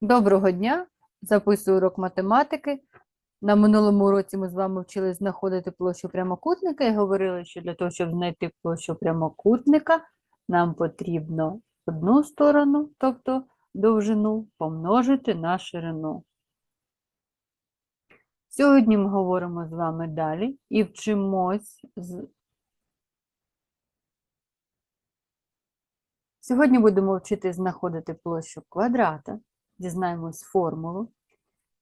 Доброго дня! Записую урок математики. На минулому уроці ми з вами вчили знаходити площу прямокутника і говорили, що для того, щоб знайти площу прямокутника, нам потрібно одну сторону, тобто довжину, помножити на ширину. Сьогодні ми говоримо з вами далі і вчимось з Сьогодні будемо вчити знаходити площу квадрата, дізнаємось формулу.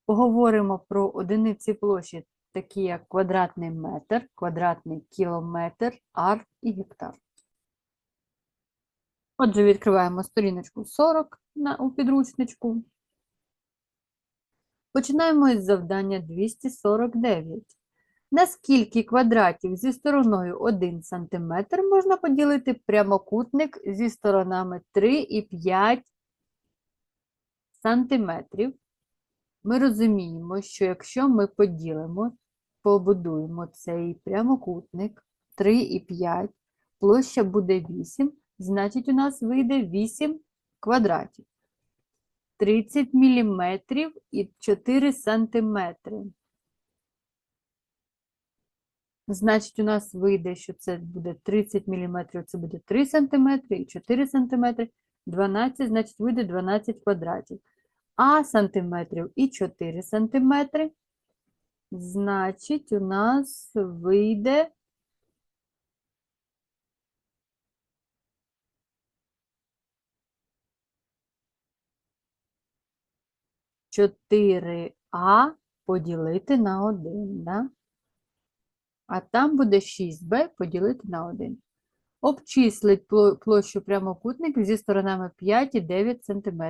Поговоримо про одиниці площі, такі як квадратний метр, квадратний кілометр, ар і гектар. Отже, відкриваємо сторіночку 40 на, у підручничку. Починаємо із завдання 249. На скільки квадратів зі стороною 1 см можна поділити прямокутник зі сторонами 3 і 5 см? Ми розуміємо, що якщо ми поділимо, побудуємо цей прямокутник 3 і 5, площа буде 8, значить у нас вийде 8 квадратів. 30 мм і 4 сантиметри. Значить, у нас вийде, що це буде 30 мм, це буде 3 см і 4 см, 12, значить, вийде 12 квадратів. А сантиметрів і 4 сантиметри, значить, у нас вийде чотири А поділити на 1, да? А там буде 6b поділити на 1. Обчислить площу прямокутника зі сторонами 5 і 9 см.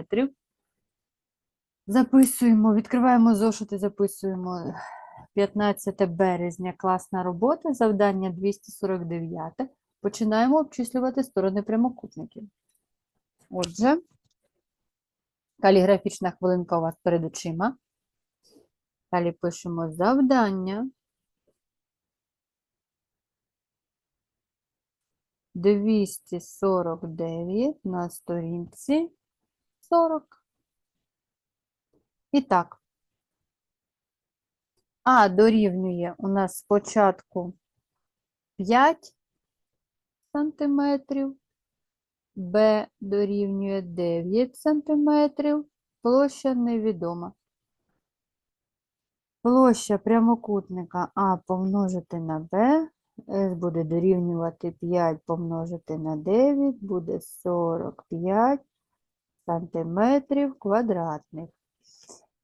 Записуємо, відкриваємо зошити, записуємо 15 березня, класна робота, завдання 249. Починаємо обчислювати сторони прямокутників. Отже, каліграфічна хвилинка у вас перед очима. Далі пишемо завдання. 249 на сторінці 40. І так. А дорівнює у нас спочатку 5 сантиметрів, Б дорівнює 9 сантиметрів, площа невідома. Площа прямокутника А помножити на Б С буде дорівнювати 5 помножити на 9, буде 45 сантиметрів квадратних.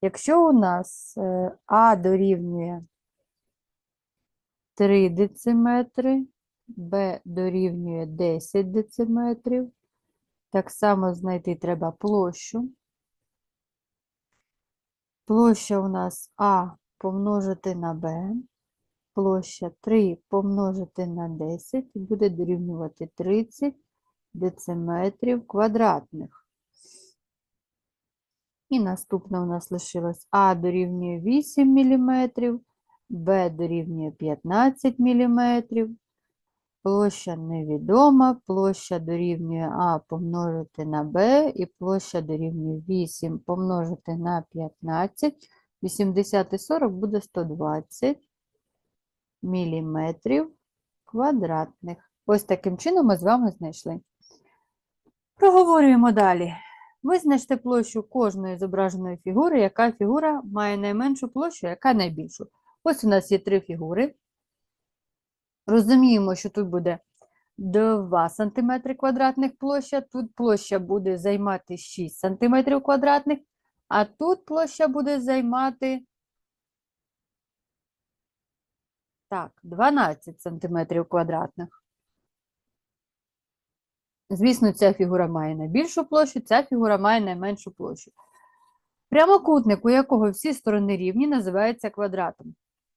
Якщо у нас е, А дорівнює 3 дециметри, Б дорівнює 10 дециметрів, так само знайти треба площу. Площа у нас А помножити на Б. Площа 3 помножити на 10 буде дорівнювати 30 дециметрів квадратних. І наступне у нас лишилось А дорівнює 8 мм, Б дорівнює 15 мм. Площа невідома, площа дорівнює А помножити на Б, і площа дорівнює 8 помножити на 15. 80 і 40 буде 120 міліметрів квадратних. Ось таким чином ми з вами знайшли. Проговорюємо далі. Визначте площу кожної зображеної фігури, яка фігура має найменшу площу, яка найбільшу. Ось у нас є три фігури. Розуміємо, що тут буде 2 см квадратних площа, тут площа буде займати 6 см квадратних, а тут площа буде займати Так, 12 см квадратних. Звісно, ця фігура має найбільшу площу, ця фігура має найменшу площу. Прямокутник, у якого всі сторони рівні, називається квадратом.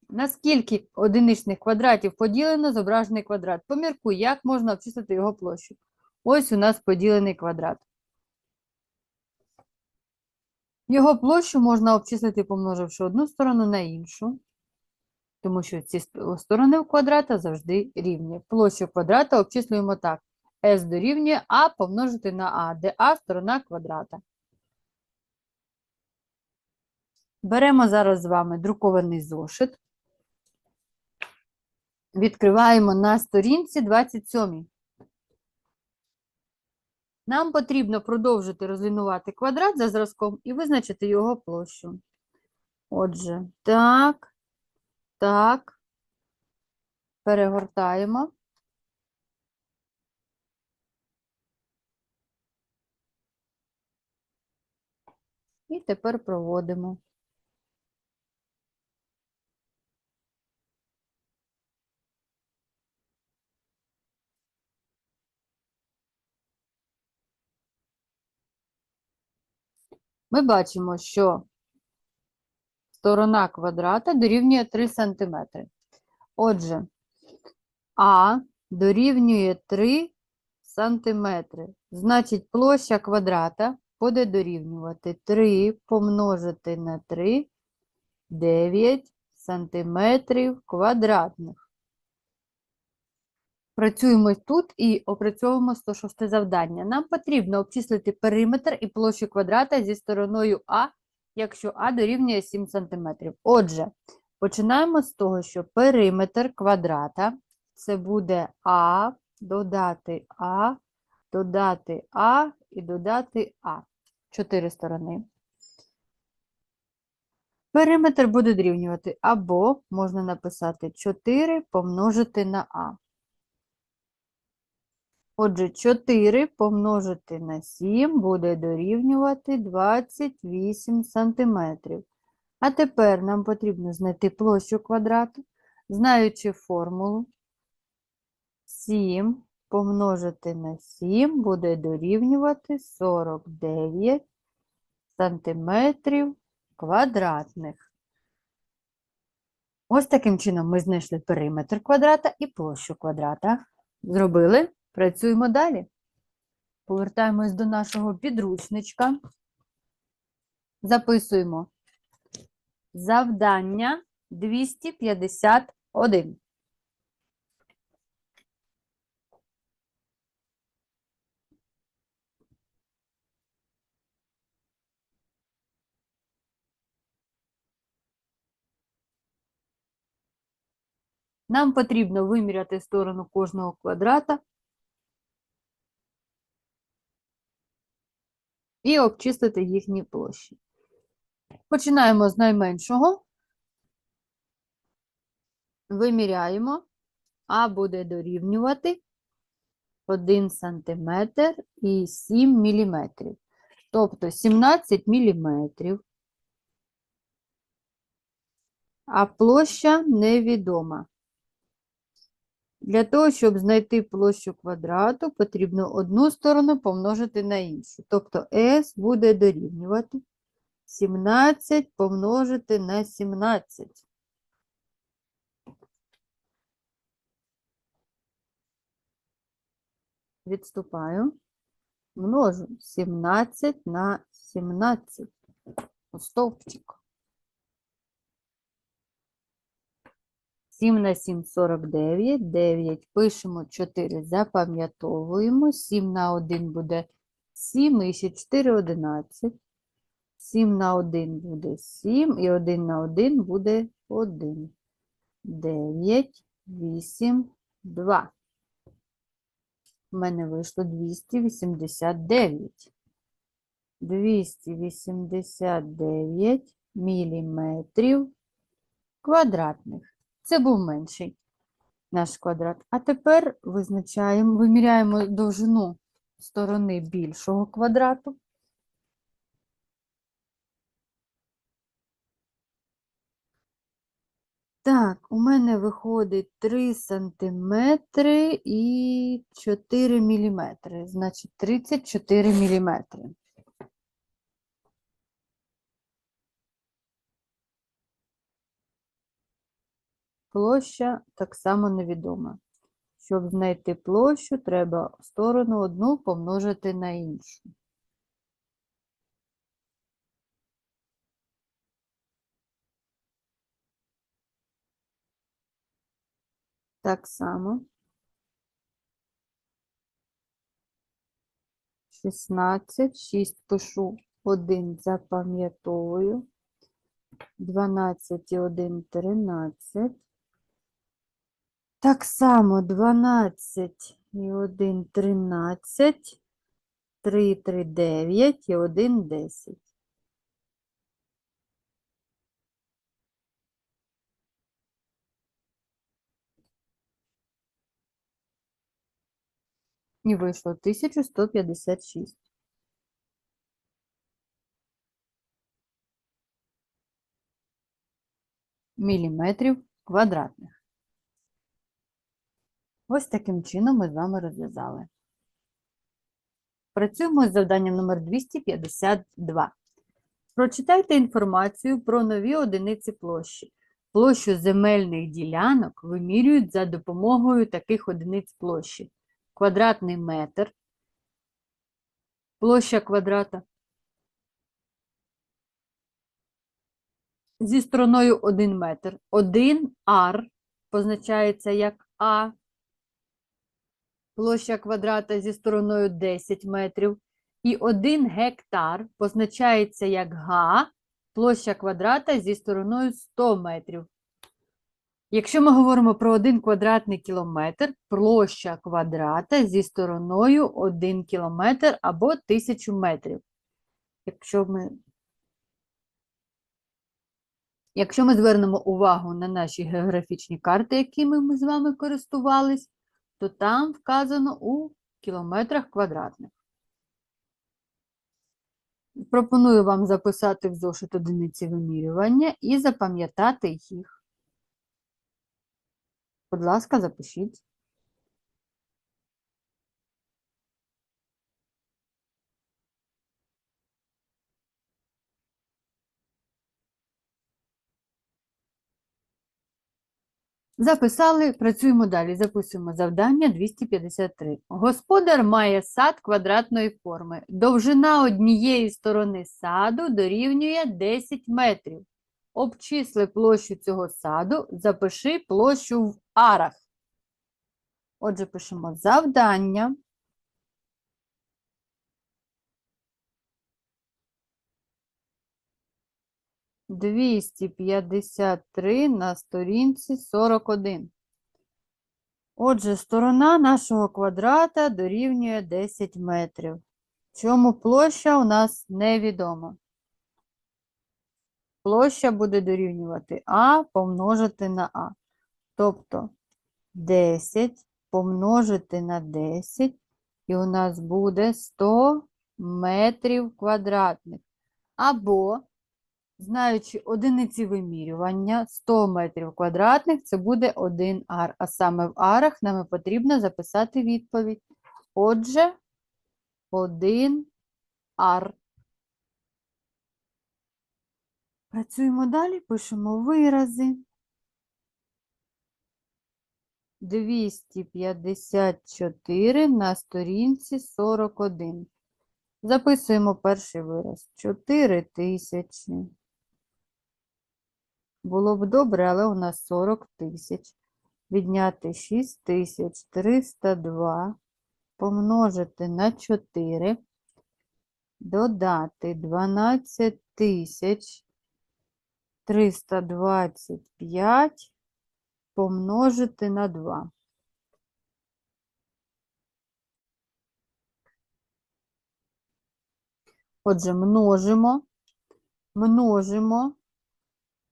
На скільки одиничних квадратів поділено зображений квадрат? Поміркуй, як можна обчислити його площу. Ось у нас поділений квадрат. Його площу можна обчислити, помноживши одну сторону на іншу тому що ці сторони квадрата завжди рівні. Площу квадрата обчислюємо так. S дорівнює А помножити на А, де А сторона квадрата. Беремо зараз з вами друкований зошит. Відкриваємо на сторінці 27. Нам потрібно продовжити розлінувати квадрат за зразком і визначити його площу. Отже, так, так, перегортаємо. І тепер проводимо. Ми бачимо, що сторона квадрата дорівнює 3 см. Отже, А дорівнює 3 см. Значить, площа квадрата буде дорівнювати 3 помножити на 3 9 сантиметрів квадратних. Працюємо тут і опрацьовуємо 106 завдання. Нам потрібно обчислити периметр і площу квадрата зі стороною А, якщо А дорівнює 7 см. Отже, починаємо з того, що периметр квадрата це буде А, додати А, додати А і додати А. Чотири сторони. Периметр буде дорівнювати або можна написати 4 помножити на А. Отже, 4 помножити на 7 буде дорівнювати 28 сантиметрів. А тепер нам потрібно знайти площу квадрату, знаючи формулу. 7 помножити на 7 буде дорівнювати 49 сантиметрів квадратних. Ось таким чином ми знайшли периметр квадрата і площу квадрата. Зробили? Працюємо далі. Повертаємось до нашого підручничка. Записуємо завдання 251. Нам потрібно виміряти сторону кожного квадрата і обчислити їхні площі. Починаємо з найменшого. Виміряємо, А буде дорівнювати 1 см і 7 мм. Тобто 17 мм. А площа невідома. Для того, щоб знайти площу квадрату, потрібно одну сторону помножити на іншу. Тобто S буде дорівнювати 17 помножити на 17. Відступаю. Множу 17 на 17 у стовпчик. 7 на 7 – 49, 9, пишемо 4, запам'ятовуємо, 7 на 1 буде 7, і ще 4 – 11, 7 на 1 буде 7, і 1 на 1 буде 1, 9, 8, 2. У мене вийшло 289. 289 міліметрів квадратних. Це був менший наш квадрат. А тепер визначаємо, виміряємо довжину сторони більшого квадрату. Так, у мене виходить 3 сантиметри і 4 міліметри. Значить, 34 міліметри. Площа так само невідома. Щоб знайти площу, треба сторону одну помножити на іншу. Так само. 16, 6 пишу, 1 запам'ятовую. 12 і 1 – 13. Так само 12 і 1 – 13. 3, 3, 9 і 1 – 10. І вийшло 1156. міліметрів квадратних. Ось таким чином ми з вами розв'язали. Працюємо з завданням номер 252. Прочитайте інформацію про нові одиниці площі. Площу земельних ділянок вимірюють за допомогою таких одиниць площі. Квадратний метр, площа квадрата, зі стороною 1 метр. 1 ар позначається як А. Площа квадрата зі стороною 10 метрів. І 1 гектар позначається як Г, площа квадрата зі стороною 100 метрів. Якщо ми говоримо про 1 квадратний кілометр, площа квадрата зі стороною 1 кілометр або 1000 метрів. Якщо ми Якщо ми звернемо увагу на наші географічні карти, якими ми з вами користувались, то там вказано у кілометрах квадратних. Пропоную вам записати в зошит одиниці вимірювання і запам'ятати їх. Будь ласка, запишіть. Записали, працюємо далі. Записуємо завдання 253. Господар має сад квадратної форми. Довжина однієї сторони саду дорівнює 10 метрів. Обчисли площу цього саду, запиши площу в арах. Отже, пишемо завдання. Двісті п'ятдесят три на сторінці сорок один. Отже, сторона нашого квадрата дорівнює 10 метрів. Чому площа у нас невідома? Площа буде дорівнювати А помножити на А. Тобто 10 помножити на 10, і у нас буде 100 метрів квадратних. Або Знаючи одиниці вимірювання 100 метрів квадратних, це буде 1 ар. А саме в арах нам потрібно записати відповідь. Отже, 1 ар. Працюємо далі, пишемо вирази. 254 на сторінці 41. Записуємо перший вираз. 4 тисячі. Було б добре, але у нас 40 тисяч. Відняти 6302, помножити на 4, додати 12 тисяч 325, помножити на 2. Отже, множимо, множимо.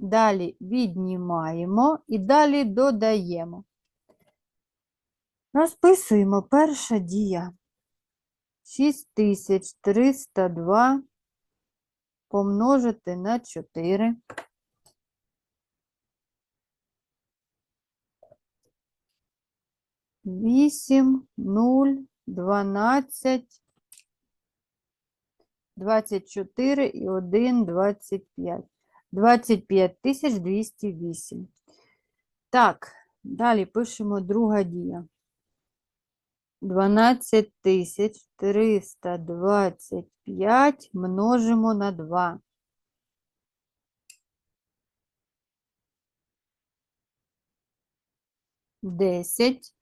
Далі віднімаємо і далі додаємо. Розписуємо перша дія. 6302 помножити на 4. Вісім, нуль, дванадцять, двадцять чотири і один, двадцять п'ять. 25 тисяч 208. Так, далі пишемо друга дія. 12 тисяч 325 множимо на 2. Десять.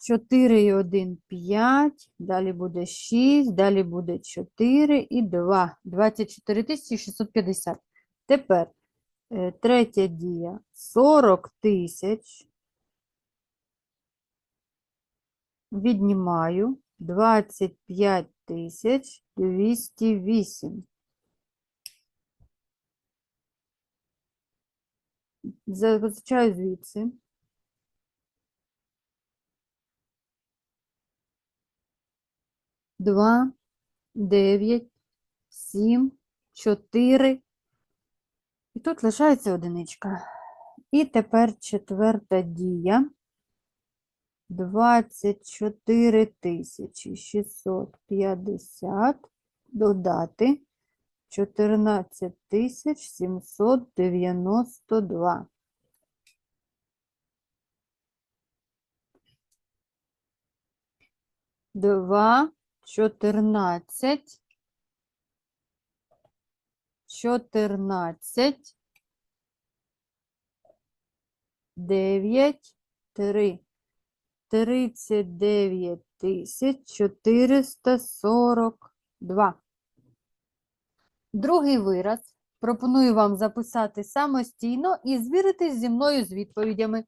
4 і 1 – 5, далі буде 6, далі буде 4 і 2. 24 тисячі 650. Тепер е, третя дія. 40 тисяч. Віднімаю 25 тисяч 208. Позичаю звідси. Два, дев'ять, сім, чотири. І тут лишається одиничка. І тепер четверта дія. 24 тисячі 650 додати 14 тисяч 792. Два, чотирнадцять, чотирнадцять, дев'ять, три. 39 тисяч 442. Другий вираз пропоную вам записати самостійно і звіритись зі мною з відповідями.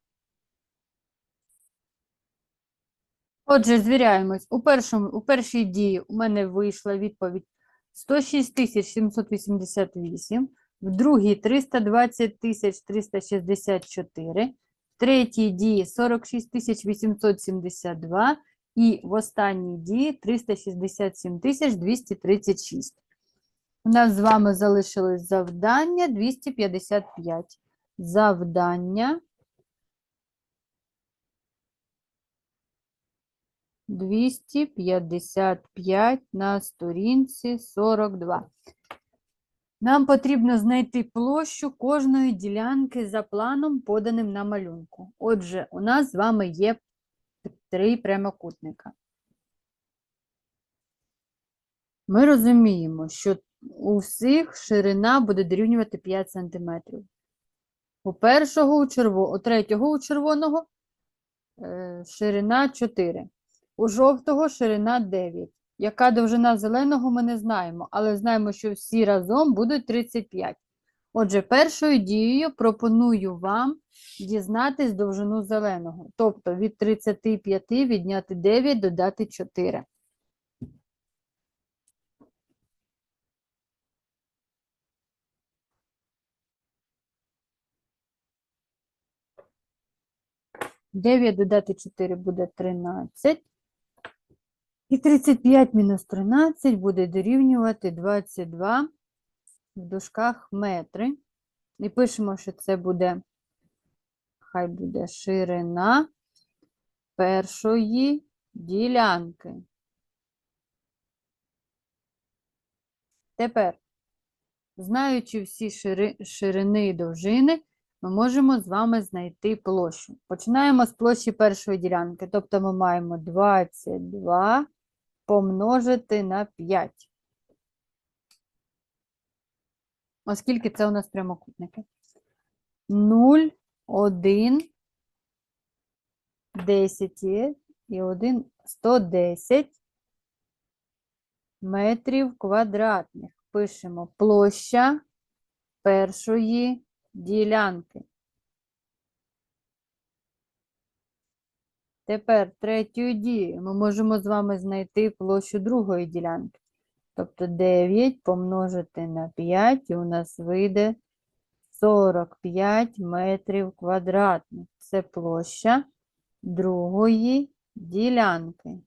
Отже, звіряємось. У, першому, у першій дії у мене вийшла відповідь 106 788, в другій 320 364, в третій дії 46 872 і в останній дії 367 236. У нас з вами залишилось завдання 255. Завдання 255 на сторінці 42. Нам потрібно знайти площу кожної ділянки за планом, поданим на малюнку. Отже, у нас з вами є три прямокутника. Ми розуміємо, що у всіх ширина буде дорівнювати 5 см. У першого у червоного, у третього у червоного е, ширина 4. У жовтого ширина 9. Яка довжина зеленого, ми не знаємо, але знаємо, що всі разом будуть 35. Отже, першою дією пропоную вам дізнатись довжину зеленого. Тобто від 35 відняти 9, додати 4. Дев'ять додати 4 буде 13. І 35 мінус 13 буде дорівнювати 22 в дужках метри. І пишемо, що це буде, хай буде ширина першої ділянки. Тепер, знаючи всі шири, ширини і довжини, ми можемо з вами знайти площу. Починаємо з площі першої ділянки. Тобто ми маємо 22 помножити на 5. Оскільки це у нас прямокутники. 0, 1, 10 є, і 1, 110 метрів квадратних. Пишемо площа першої ділянки. Тепер третьою дією ми можемо з вами знайти площу другої ділянки. Тобто 9 помножити на 5, і у нас вийде 45 метрів квадратних. Це площа другої ділянки.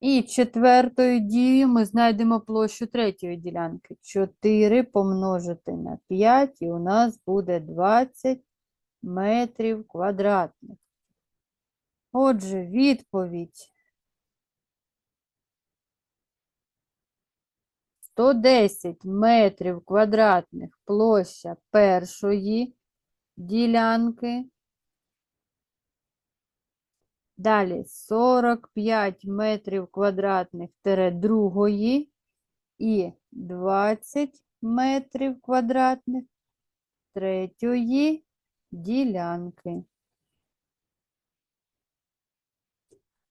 І четвертою дією ми знайдемо площу третьої ділянки. 4 помножити на 5, і у нас буде 20 метрів квадратних. Отже, відповідь 110 метрів квадратних площа першої ділянки. Далі 45 метрів квадратних тире другої і 20 метрів квадратних третьої ділянки.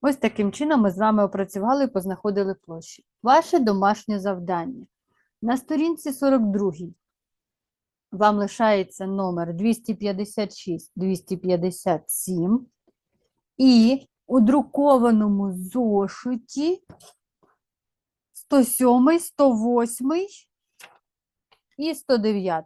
Ось таким чином ми з вами опрацювали і познаходили площі. Ваше домашнє завдання. На сторінці 42 вам лишається номер 256-257, і у друкованому зошиті 107, 108 і 109.